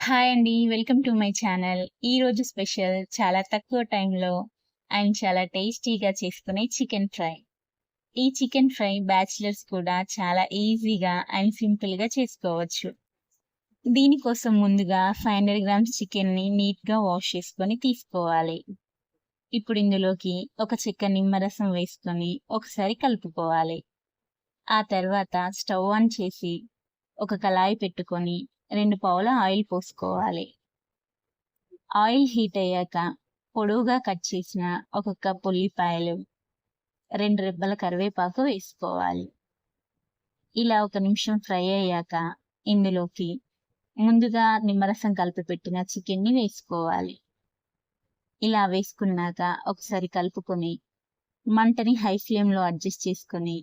Hi అండి. Welcome to my channel. ఈరోజు special చాలా తక్కువ టైంలో అండ్ చాలా టేస్టీగా చేసుకునే చికెన్ ఫ్రై. ఈ చికెన్ ఫ్రై బ్యాచిలర్స్ కూడా చాలా ఈజీగా అండ్ సింపుల్‌గా చేసుకోవచ్చు. దీనికోసం ముందుగా 500 గ్రామ్స్ చికెన్‌ని నీట్‌గా వాష్ చేసుకొని తీసుకోవాలి. ఇప్పుడు ఇందులోకి ఒక చెక్క నిమ్మరసం వేసుకొని ఒకసారి కలుపుకోవాలి. ఆ తర్వాత స్టవ్ ఆన్ చేసి ఒక కళాయి పెట్టుకొని రెండు పావుల ఆయిల్ పోసుకోవాలి. ఆయిల్ హీట్ అయ్యాక పొడవుగా కట్ చేసిన ఒక కప్ ఉల్లిపాయలు, రెండు రెబ్బల కరివేపాకు వేసుకోవాలి. ఇలా ఒక నిమిషం ఫ్రై అయ్యాక ఇందులోకి ముందుగా నిమ్మరసం కలిపి పెట్టిన చికెన్‌ని వేసుకోవాలి. ఇలా వేసుకున్నాక ఒకసారి కలుపుకొని మంటని హై ఫ్లేమ్‌లో అడ్జస్ట్ చేసుకొని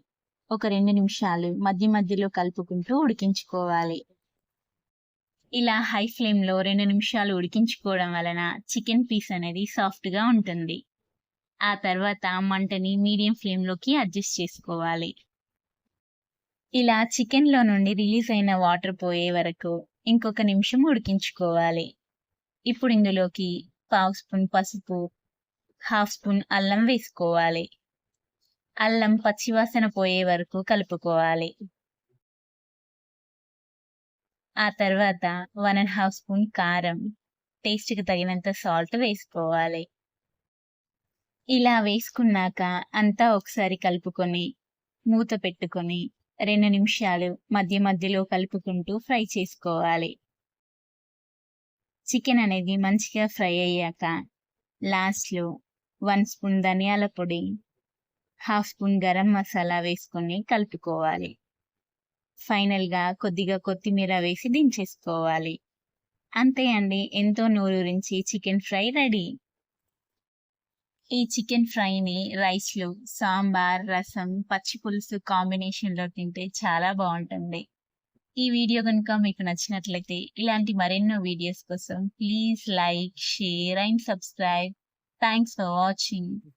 ఒక రెండు నిమిషాలు మధ్య మధ్యలో కలుపుకుంటూ ఉడికించుకోవాలి. ఇలా హై ఫ్లేమ్‌లో రెండు నిమిషాలు ఉడికించుకోవడం వలన చికెన్ పీస్ అనేది సాఫ్ట్‌గా ఉంటుంది. ఆ తర్వాత మంటని మీడియం ఫ్లేమ్‌లోకి అడ్జస్ట్ చేసుకోవాలి. ఇలా చికెన్‌లో నుండి రిలీజ్ అయిన వాటర్ పోయే వరకు ఇంకొక నిమిషం ఉడికించుకోవాలి. ఇప్పుడు ఇందులోకి పావు స్పూన్ పసుపు, హాఫ్ స్పూన్ అల్లం వేసుకోవాలి. అల్లం పచ్చివాసన పోయే వరకు కలుపుకోవాలి. ఆ తర్వాత వన్ అండ్ హాఫ్ స్పూన్ కారం, టేస్ట్‌కి తగినంత సాల్ట్ వేసుకోవాలి. ఇలా వేసుకున్నాక అంతా ఒకసారి కలుపుకొని మూత పెట్టుకొని రెండు నిమిషాలు మధ్య మధ్యలో కలుపుకుంటూ ఫ్రై చేసుకోవాలి. చికెన్ అనేది మంచిగా ఫ్రై అయ్యాక లాస్ట్‌లో వన్ స్పూన్ ధనియాల పొడి, హాఫ్ స్పూన్ గరం మసాలా వేసుకొని కలుపుకోవాలి. ఫైనల్‌గా కొద్దిగా కొత్తిమీర వేసి దించేసుకోవాలి. అంతే అండి. ఎంతో నూరూరించి చికెన్ ఫ్రై రెడీ. ఈ చికెన్ ఫ్రైని రైస్‌లో, సాంబార్, రసం, పచ్చి పులుసు కాంబినేషన్‌లో తింటే చాలా బాగుంటుంది ఈ వీడియో కనుక మీకు నచ్చినట్లయితే ఇలాంటి మరెన్నో వీడియోస్ కోసం please like, share and subscribe. Thanks for watching.